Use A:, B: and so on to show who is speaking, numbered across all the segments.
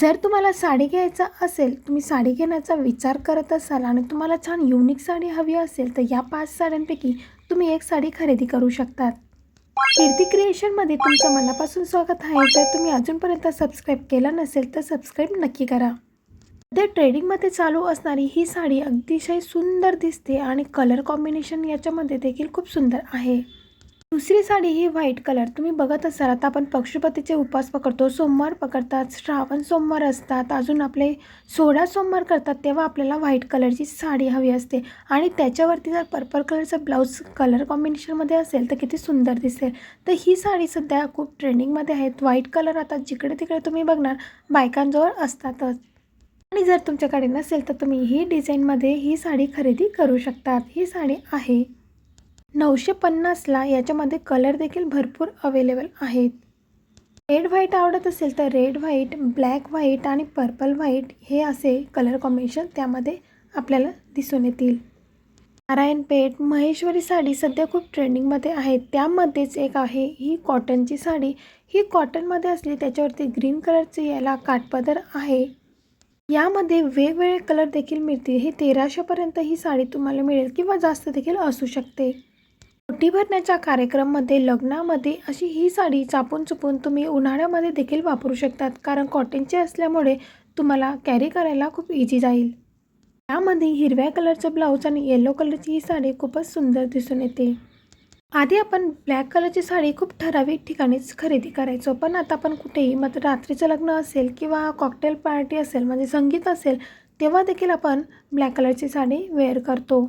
A: जर तुम्हाला साडी घ्यायचा असेल तुम्ही साडी घेण्याचा विचार करत असाल आणि तुम्हाला छान युनिक साडी हवी असेल तर या पाच साड्यांपैकी तुम्ही एक साडी खरेदी करू शकतात. कीर्ती क्रिएशनमध्ये तुमचं मनापासून स्वागत आहे. जर तुम्ही अजूनपर्यंत सबस्क्राईब केलं नसेल तर सबस्क्राईब नक्की करा. सध्या ट्रेडिंगमध्ये चालू असणारी ही साडी अतिशय सुंदर दिसते आणि कलर कॉम्बिनेशन याच्यामध्ये देखील खूप सुंदर आहे. दुसरी साडी ही व्हाईट कलर. तुम्ही बघत असाल आता आपण पक्षपतीचे उपवास पकडतो. सोमवार पकडतात श्रावण सोमवार असतात अजून आपले सोळा सोमवार करतात तेव्हा आपल्याला व्हाईट कलरची साडी हवी असते. आणि त्याच्यावरती जर पर्पल कलरचं ब्लाऊज कलर कॉम्बिनेशनमध्ये असेल तर किती सुंदर दिसेल. तर ही साडी सध्या खूप ट्रेंडिंगमध्ये आहेत. व्हाईट कलर आता जिकडे तिकडे तुम्ही बघणार बायकांजवळ असतातच. आणि जर तुमच्याकडे नसेल तर तुम्ही ही डिझाईनमध्ये ही साडी खरेदी करू शकतात. ही साडी आहे नऊशे पन्नासला याच्यामध्ये कलर देखील भरपूर अवेलेबल आहेत. रेड व्हाईट आवडत असेल तर रेड व्हाईट ब्लॅक व्हाईट आणि पर्पल व्हाईट हे असे कलर कॉम्बिनेशन त्यामध्ये आपल्याला दिसून येतील. नारायणपेठ महेश्वरी साडी सध्या खूप ट्रेंडिंगमध्ये आहे त्यामध्येच एक आहे ही कॉटनची साडी. ही कॉटनमध्ये असली त्याच्यावरती ग्रीन कलरची याला काठपदर आहे. यामध्ये वेगवेगळे कलर देखील मिळतील. हे तेराशेपर्यंत ही साडी तुम्हाला मिळेल किंवा जास्त देखील असू शकते. ओटी भरण्याच्या कार्यक्रममध्ये लग्नामध्ये अशी ही साडी चापून चुपून तुम्ही उन्हाळ्यामध्ये देखील वापरू शकतात. कारण कॉटनची असल्यामुळे तुम्हाला कॅरी करायला खूप इझी जाईल. यामध्ये हिरव्या कलरचं ब्लाऊज आणि येलो कलरची ही साडी खूपच सुंदर दिसून येते. आधी आपण ब्लॅक कलरची साडी खूप ठराविक ठिकाणीच खरेदी करायचो. पण आता आपण कुठेही मग रात्रीचं लग्न असेल किंवा कॉकटेल पार्टी असेल म्हणजे संगीत असेल तेव्हा देखील आपण ब्लॅक कलरची साडी वेअर करतो.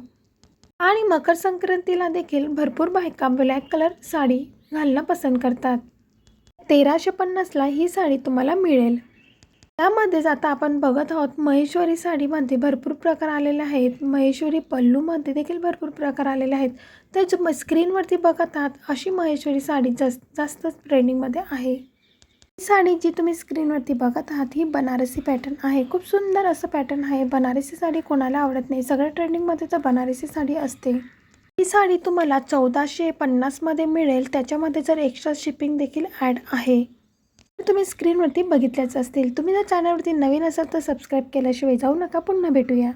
A: आणि मकर संक्रांतीला देखील भरपूर बायका ब्लॅक कलर साडी घालणं पसंत करतात. तेराशे पन्नासला ही साडी तुम्हाला मिळेल. त्यामध्येच आता आपण बघत आहोत महेश्वरी साडीमध्ये भरपूर प्रकार आलेले आहेत. महेश्वरी पल्लूमध्ये देखील भरपूर प्रकार आलेले आहेत. तर स्क्रीनवरती बघत आहात अशी महेश्वरी साडी जास्त जास्त ट्रेंडिंगमध्ये आहे. साडी जी तुम्ही स्क्रीनवरती बघत आहात ही बनारसी पॅटर्न आहे. खूप सुंदर असं पॅटर्न आहे. बनारसी साडी कोणाला आवडत नाही. सगळ्या ट्रेंडिंगमध्ये तर बनारसी साडी असते. ही साडी तुम्हाला चौदाशे पन्नासमध्ये मिळेल. त्याच्यामध्ये जर एक्स्ट्रा शिपिंग देखील ॲड आहे. तुम्ही स्क्रीनवरती बघितल्याच असतील. तुम्ही जर चॅनलवरती नवीन असाल तर सबस्क्राईब केल्याशिवाय जाऊ नका. पुन्हा भेटूया.